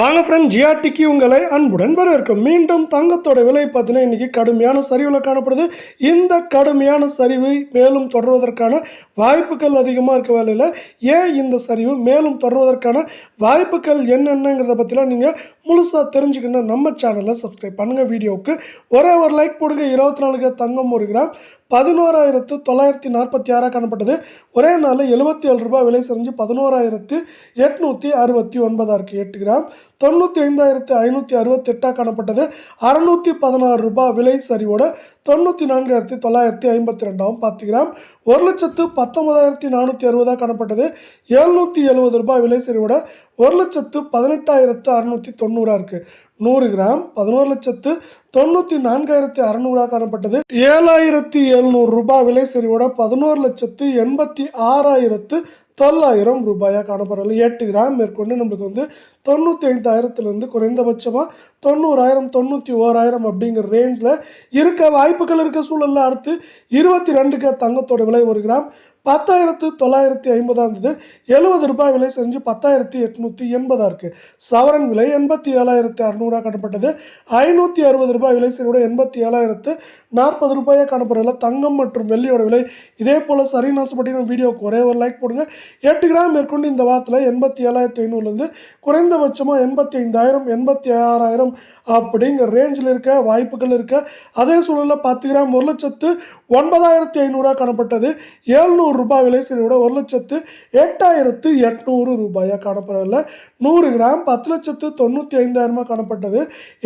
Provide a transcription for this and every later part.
வாங்க ஃப்ரெண்ட் ஜிஆர்டிக்கு உங்களை அன்புடன் வரவேற்கும். மீண்டும் தங்கத்தோட விலை பார்த்தீங்கன்னா இன்றைக்கி கடுமையான சரிவில் காணப்படுது. இந்த கடுமையான சரிவு மேலும் தொடர்வதற்கான வாய்ப்புகள் அதிகமாக இருக்க வேலையில் ஏன் இந்த சரிவு மேலும் தொடர்வதற்கான வாய்ப்புகள் என்னென்னங்கிறத பற்றிலாம் நீங்கள் முழுசாக தெரிஞ்சுக்கணும் நம்ம சேனலை சப்ஸ்கிரைப் பண்ணுங்கள் வீடியோவுக்கு ஒரே ஒரு லைக் போடுங்க. இருபத்தி நாலுக்கு தங்கம் ஒரு கிராம் பதினோராயிரத்து தொள்ளாயிரத்தி நாற்பத்தி ஆறாக காணப்பட்டது. ஒரே நாளில் எழுபத்தி ஏழு ரூபாய் விலை செஞ்சு பதினோராயிரத்து எட்நூற்றி அறுபத்தி ஒன்பதாக இருக்குது எட்டு கிராம் தொண்ணூற்றி ஐந்தாயிரத்து ஐநூற்றி அறுபத்தெட்டாக காணப்பட்டது. அறநூற்றி பதினாறு ரூபாய் விலை சரிவோட தொண்ணூற்றி நான்காயிரத்தி தொள்ளாயிரத்தி ஐம்பத்தி ரெண்டாவும் பத்து கிராம் ஒரு லட்சத்து பத்தொன்பதாயிரத்தி நானூற்றி அறுபதாக காணப்பட்டது. எழுநூற்றி எழுபது ரூபாய் விலை சரிவோட ஒரு லட்சத்து பதினெட்டாயிரத்து அறநூற்றி தொண்ணூறாக இருக்குது நூறு கிராம் பதினோரு லட்சத்து தொண்ணூற்றி நான்காயிரத்தி அறநூறாக காணப்பட்டது. ஏழாயிரத்தி எழுநூறு ரூபாய் விலை சரிவோட பதினோரு லட்சத்து எண்பத்தி ஆறாயிரத்து தொள்ளாயிரம் ரூபாயாக காணப்படுறது எட்டு கிராம் மேற்கொண்டு நம்மளுக்கு வந்து தொண்ணூற்றி ஐந்தாயிரத்துலேருந்து குறைந்தபட்சமாக தொண்ணூறாயிரம் தொண்ணூற்றி ஓராயிரம் அப்படிங்கிற ரேஞ்சில் இருக்க வாய்ப்புகள் இருக்க சூழலில் அடுத்து இருபத்தி ரெண்டுக்கு தங்கத்தோட விலை ஒரு கிராம் பத்தாயிரத்து தொள்ளாயிரத்தி ஐம்பதாக இருந்தது எழுபது ரூபாய் விலை செஞ்சு பத்தாயிரத்தி எட்நூற்றி எண்பதாக இருக்குது சவரன் விலை எண்பத்தி ஏழாயிரத்தி அறநூறாக காணப்பட்டது ஐநூற்றி அறுபது ரூபாய் விலை செய்யோட எண்பத்தி ஏழாயிரத்து நாற்பது ரூபாயாக காணப்படுறதில்ல தங்கம் மற்றும் வெள்ளியோட விலை. இதே போல் சரி நாசப்பட்டின வீடியோவுக்கு ஒரே ஒரு லைக் போடுங்க. எட்டு கிராம் மேற்கொண்டு இந்த வாரத்தில் எண்பத்தி ஏழாயிரத்தி ஐநூறுலேருந்து குறைந்தபட்சமாக எண்பத்தி ஐந்தாயிரம் எண்பத்தி ஆறாயிரம் அப்படிங்கிற ரேஞ்சில் இருக்க வாய்ப்புகள் இருக்க. அதே சூழலில் பத்து கிராம் ஒரு லட்சத்து ஒன்பதாயிரத்தி ஐநூறுரூவா காணப்பட்டது. ஏழ்நூறு ரூபாய் விலை சரியோட ஒரு லட்சத்து எட்டாயிரத்து எட்நூறு ரூபாயாக காணப்படவில்லை நூறு கிராம் பத்து லட்சத்து தொண்ணூற்றி ஐந்தாயிரமாக காணப்பட்டது.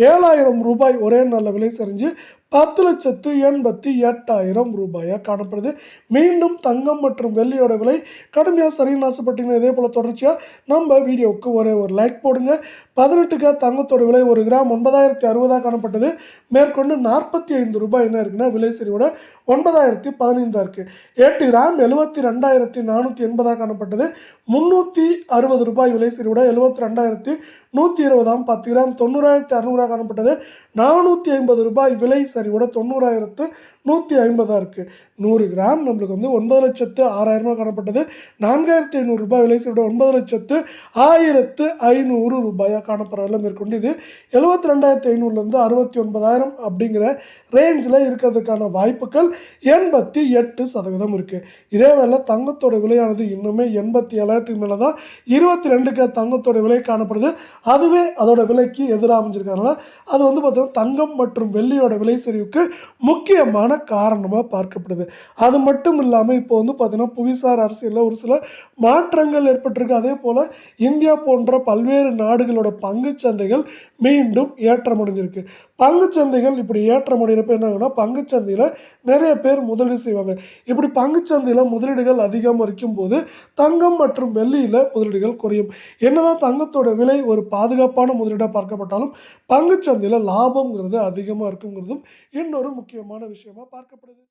ஏழாயிரம் ரூபாய் ஒரே நல்ல விலை சரிஞ்சு பத்து லட்சத்து எண்பத்தி எட்டாயிரம் ரூபாயாக காணப்படுது. மீண்டும் தங்கம் மற்றும் வெள்ளியோட விலை கடுமையாக சரின்னு ஆசைப்பட்டீங்கன்னா இதே போல் தொடர்ச்சியாக நம்ம வீடியோவுக்கு ஒரே ஒரு லைக் போடுங்க. பதினெட்டுக்கு தங்கத்தோட விலை ஒரு கிராம் ஒன்பதாயிரத்தி அறுபதாக காணப்பட்டது. மேற்கொண்டு நாற்பத்தி ஐந்து ரூபாய் என்ன இருக்குன்னா விலை சரிவோட ஒன்பதாயிரத்தி பதினைந்தாக இருக்குது எட்டு கிராம் எழுபத்தி ரெண்டாயிரத்தி நானூற்றி எண்பதாக காணப்பட்டது. முந்நூற்றி அறுபது ரூபாய் விலை எழுபது எழுபத்தி ரெண்டாயிரத்தி நூற்றி இருபதாம் பத்து கிராம் தொண்ணூறாயிரத்தி அறநூறாக காணப்பட்டது. நானூற்றி ஐம்பது ரூபாய் விலை சரிவோட தொண்ணூறாயிரத்து நூற்றி ஐம்பதாக இருக்குது நூறு கிராம் நம்மளுக்கு வந்து ஒன்பது லட்சத்து ஆறாயிரமாக காணப்பட்டது. நான்காயிரத்தி ஐநூறு ரூபாய் விலை செய்ய ஒன்பது லட்சத்து ஆயிரத்து ஐநூறு ரூபாயாக காணப்படுறதில் மேற்கொண்டு இது. எழுபத்தி ரெண்டாயிரத்தி ஐநூறுலேருந்து அறுபத்தி ஒன்பதாயிரம் அப்படிங்கிற ரேஞ்சில் இருக்கிறதுக்கான வாய்ப்புகள் எண்பத்தி எட்டு சதவீதம் இருக்குது இதே வேளை தங்கத்தோட விலையானது இன்னுமே எண்பத்தி ஏழாயிரத்துக்கு மேலே தான் இருபத்தி ரெண்டுக்கு தங்கத்தோட விலை காணப்படுது. அதுவே அதோட விலைக்கு எதிராக அமைஞ்சிருக்கிறதுனால அது வந்து பார்த்திங்கன்னா தங்கம் மற்றும் வெள்ளியோட விலை சரிவுக்கு முக்கியமான காரணமாக பார்க்கப்படுது. அது மட்டும் இல்லாமல் இப்போ வந்து பார்த்தீங்கன்னா புவிசார் அரசியலில் ஒரு சில மாற்றங்கள் ஏற்பட்டிருக்கு. அதே போல் இந்தியா போன்ற பல்வேறு நாடுகளோட பங்கு சந்தைகள் மீண்டும் ஏற்றமடைஞ்சிருக்கு பங்கு சந்தைகள் இப்படி ஏற்றமடைகிறப்ப என்ன ஆகுனா பங்குச் சந்தையில் நிறைய பேர் முதலீடு செய்வாங்க. இப்படி பங்கு சந்தையில் முதலீடுகள் அதிகமாக இருக்கும்போது தங்கம் மற்றும் வெள்ளியில் முதலீடுகள் குறையும். என்னதான் தங்கத்தோட விலை ஒரு பாதுகாப்பான முதலீடாக பார்க்கப்பட்டாலும் பங்குச் சந்தையில் லாபங்கிறது அதிகமாக இருக்குங்கிறதும் இன்னொரு முக்கியமான விஷயமா பார்க்கப்படுது.